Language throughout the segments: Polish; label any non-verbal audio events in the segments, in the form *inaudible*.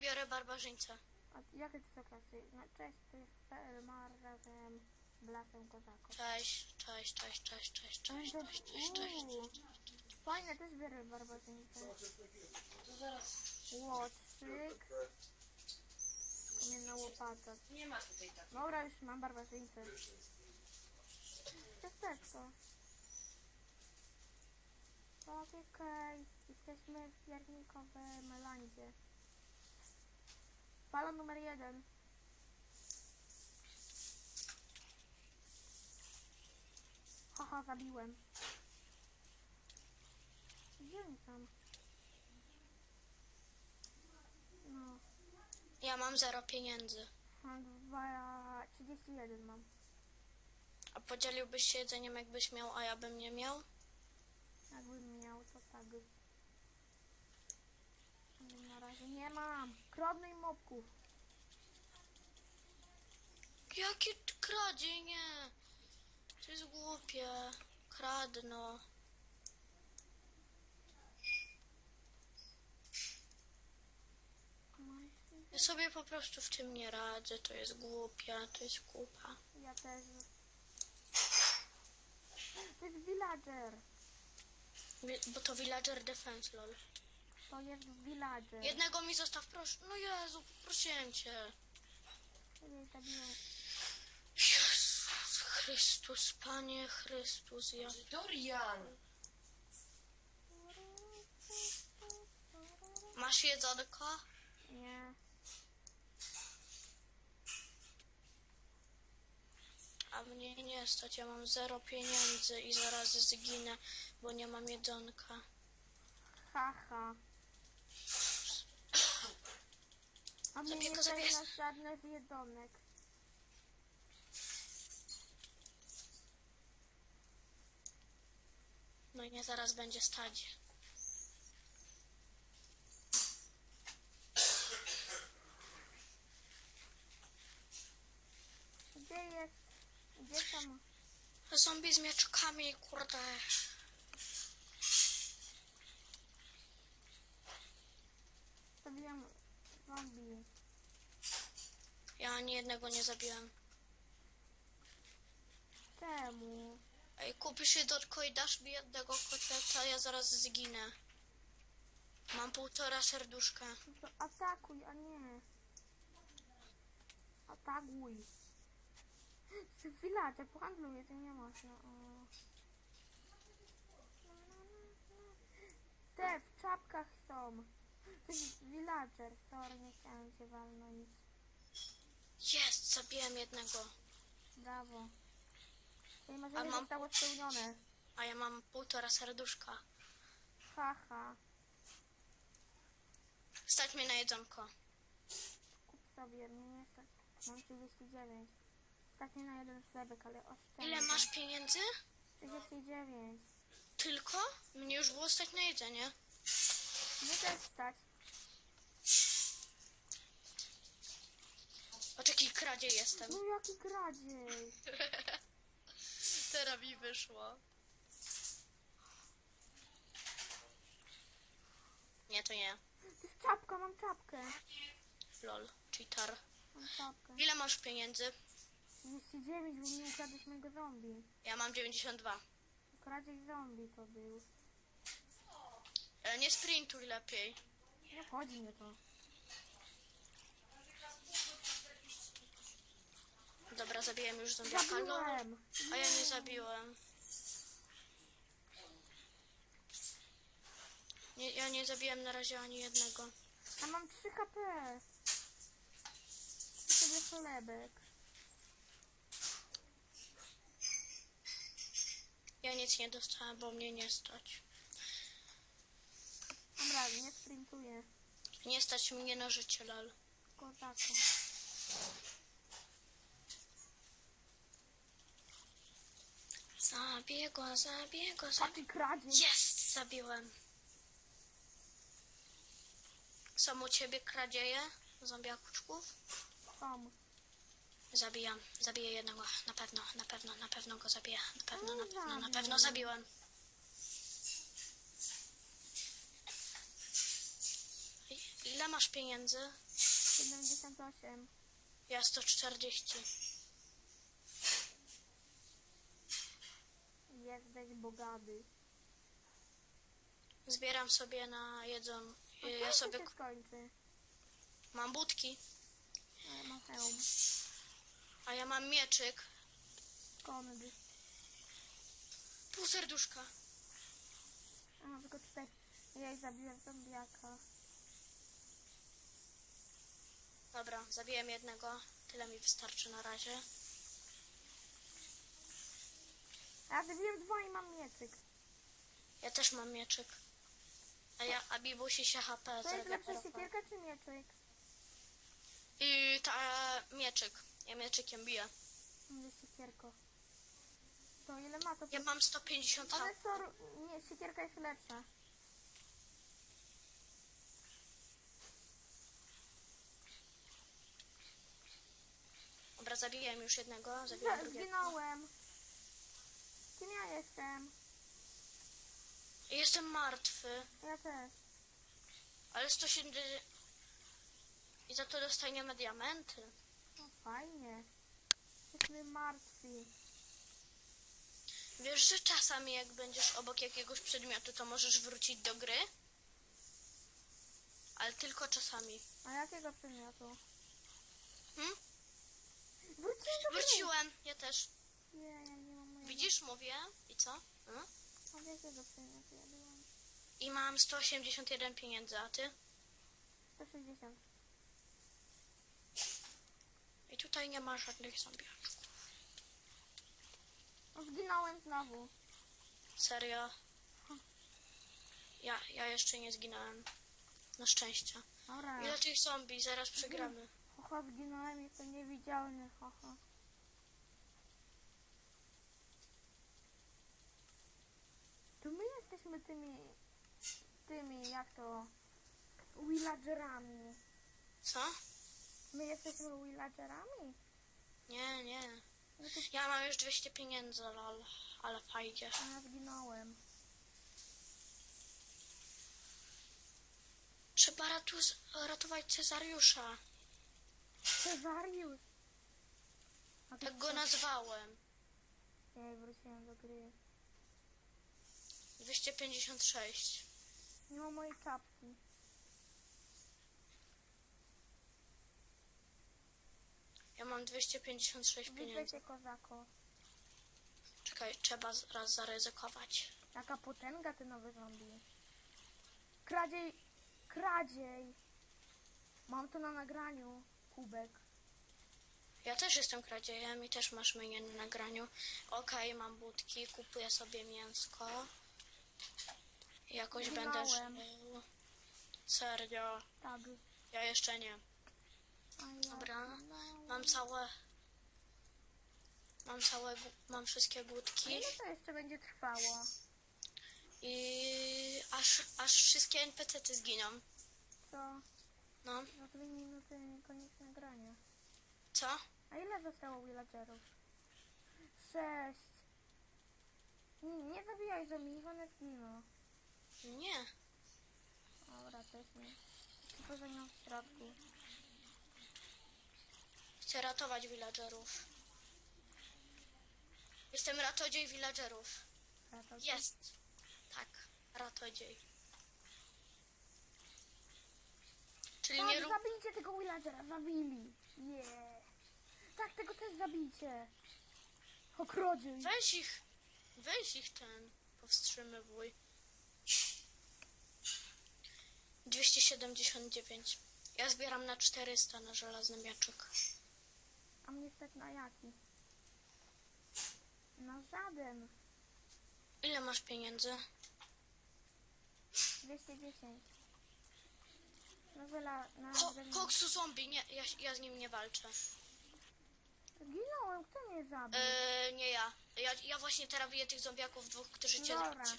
Biorę barbarzyńcę. A jakie to są klasy? No, cześć, to jest PL Mar razem z Blasem Kozako. Cześć, cześć, cześć, cześć, cześć, cześć, No cześć, to- cześć, cześć. uuu. Fajne, też biorę barbarzyńcę. To zaraz. Łotrzyk. Kamienna łopata. Nie ma tutaj tak. Dobra, już mam barbarzyńcę. Ciasteczko. Tak, okej. Jesteśmy w piernikowej Melandzie. Balon numer jeden. Haha, zabiłem. Gdzie oni tam? No, Ja mam zero pieniędzy. mam dwa... 31 mam. A podzieliłbyś się jedzeniem, jakbyś miał, a ja bym nie miał? Jakbym miał, to tak. Ale Na razie nie mam. Krodnej mopków. Jakie kradzie? Nie. To jest głupie. Kradno. Ja sobie po prostu w tym nie radzę. To jest głupie, to jest kupa. Ja też. To jest villager. Bo to villager defense, lol. To jest villager. Jednego mi zostaw, proszę. No Jezu, prosiłem cię. Ciebie zabiłem. Jezus Chrystus, Panie Chrystus, ja... Dorian! Masz jedzonko? Nie. A mnie nie stać, ja mam zero pieniędzy i zaraz zginę, bo nie mam jedzonka. Haha. A Zabiję nie go, zabiję. stać na żadne z jedzonek. No i nie zaraz będzie stać. Gdzie jest? Gdzie tam? Zombie z mieczkami, kurde. Zabiłem zombie. Ja ani jednego nie zabiłem. Czemu? Ej, kupisz jedzonko i dasz mi jednego kotleta, ja zaraz zginę. Mam półtora serduszka. No to atakuj, a nie. Atakuj. Ty villager, pohandluję, to nie można. O. Te w czapkach są. To jest villager. Sorry, nie chciałem się walnąć. Jest, zabiłem jednego. Brawo. A marzenie mam- zostało spełnione. A ja mam półtora serduszka. Haha. Stać mnie na jedzonko. Kup sobie, mnie nie stać. Mam 39. Stać mnie na jeden chlebek, ale oszczędzę. Ile masz pieniędzy? 39. Tylko? Mnie już było stać na jedzenie. Mnie też stać. Kradzie jestem. No jaki kradziej. *laughs* Teraz mi wyszło. Nie, to nie. To jest czapka, mam czapkę. Lol, cheater. Mam czapkę. Ile masz pieniędzy? 39, bo mi ukradłeś mojego zombie. Ja mam 92. Kradziej zombie to był. Ale nie sprintuj lepiej. Nie chodzi mnie to. Dobra, zabiłem już zombiaka. Zabiłem. A ja nie zabiłem. Nie, ja nie zabiłem na razie ani jednego. A mam 3 HP. Kup sobie chlebek. Ja nic nie dostałem, bo mnie nie stać. Dobra, nie sprintuję. Nie stać mnie na życie, lol. Kozako. Zabiję go, A ty kradziej. Jest, zabiłem. Są u ciebie kradzieje zombiakuczków? Tam. Zabijam, zabiję jednego, na pewno, na pewno, na pewno go zabiję, na pewno, na No, pewno, na pewno zabiłem. I- Ile masz pieniędzy? 78. Ja 140. Jesteś bogaty. Zbieram sobie na jedzą. A Ja kiedy sobie się skończy? mam budki, A ja mam hełm. a ja mam mieczyk. Skąd? Pół serduszka. A mam tylko cztery. Ja ich zabiłem zombiaka. Dobra, zabiłem jednego. Tyle mi wystarczy na razie. A ja zabiłem dwa i mam mieczyk. Ja też mam mieczyk. A ja, a Bibusi się HP To jest lepsza siekierka czy mieczyk? I ta mieczyk. Ja mieczykiem biję. Mówię siekierko. To ile ma to? Ja mam 150 Ale HP. co? Nie, siekierka jest lepsza. Dobra, zabiłem już jednego, zabiłem Z- drugiego. Zginąłem. Kim ja jestem? Jestem martwy, Ja też. ale 170... I za to dostaniemy diamenty. No fajnie. Jesteśmy martwi. Wiesz, że czasami jak będziesz obok jakiegoś przedmiotu, to możesz wrócić do gry? Ale tylko czasami. A jakiego przedmiotu? Hmm? Wróciłem do gry. Wróciłem, ja też. Nie, Widzisz, mówię. I co? Hmm? A przedmiotu ja byłam? I mam 181 pieniędzy, a ty? 160. I tutaj nie ma żadnych zombiaków. Zginąłem znowu. Serio? Ja, ja jeszcze nie zginąłem. Na szczęście. Dobra. Ile tych zombie? Zaraz przegramy. Haha, zginąłem, jestem niewidzialny, haha. To my jesteśmy tymi, tymi, jak to, villagerami. Co? My jesteśmy villagerami? Nie, nie. No to Ja mam już 200 pieniędzy, lol. Ale fajnie. a ja zginąłem. Trzeba ratu ratować Cezariusza. Cezariusz! Tak go nazwałem. Ej, wróciłem do gry. 256. Nie ma mojej czapki. Ja mam 256 Widzę pieniędzy. kozako. Czekaj, trzeba z- raz zaryzykować. Jaka potęga ty nowy zombie. Kradziej, kradziej. Mam to na nagraniu. Kubek. Ja też jestem kradziejem i też masz mnie na nagraniu. Okej, mam budki, kupuję sobie mięsko. Jakoś będę żył. Serio, Tak. ja jeszcze nie. A ja Dobra, mam całe... Mam całe... gu- Mam wszystkie A budki ile to jeszcze będzie trwało? i aż, aż wszystkie NPC-ty zginą. Co? No, Za dwie minuty koniec nagrania. co? A ile zostało villagerów? Sześć. Nie, nie zabijaj zombie, one zginą. Nie. Dobra, też nie. Tylko nią w środku. Chcę ratować villagerów. Jestem ratodziej villagerów. To- Jest. Tak, ratodziej. Czyli nie Tak, rób... zabijcie tego villagera, zabili. Yeah. Tak, tego też zabijcie. Okrodziej. Weź ich, weź ich ten, powstrzymywuj. 279. Ja zbieram na 400 na żelazny mieczek. A mnie stać na jaki? Na żaden. Ile masz pieniędzy? 210. No wyla... Na Ko żaden- koksu zombie, nie, ja, ja z nim nie walczę. Zginąłem, kto mnie zabił? Eee, nie ja. ja. Ja właśnie teraz biję tych zombiaków dwóch, którzy cię, Dobra. cie,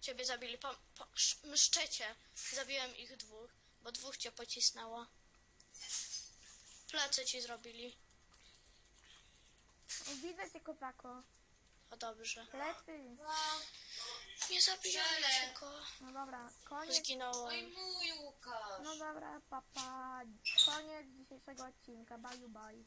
ciebie zabili. Po, po, sz- mszczecie. Zabiłem ich dwóch, bo dwóch cię pocisnęło. Plecy ci zrobili. Widzę cię, kozako. O dobrze. Plecy. Nie zabijajcie Żele. go. No dobra, koniec. Oj Zginąłem. mój Łukasz. No dobra, papa. Koniec dzisiejszego odcinka. Bye bye.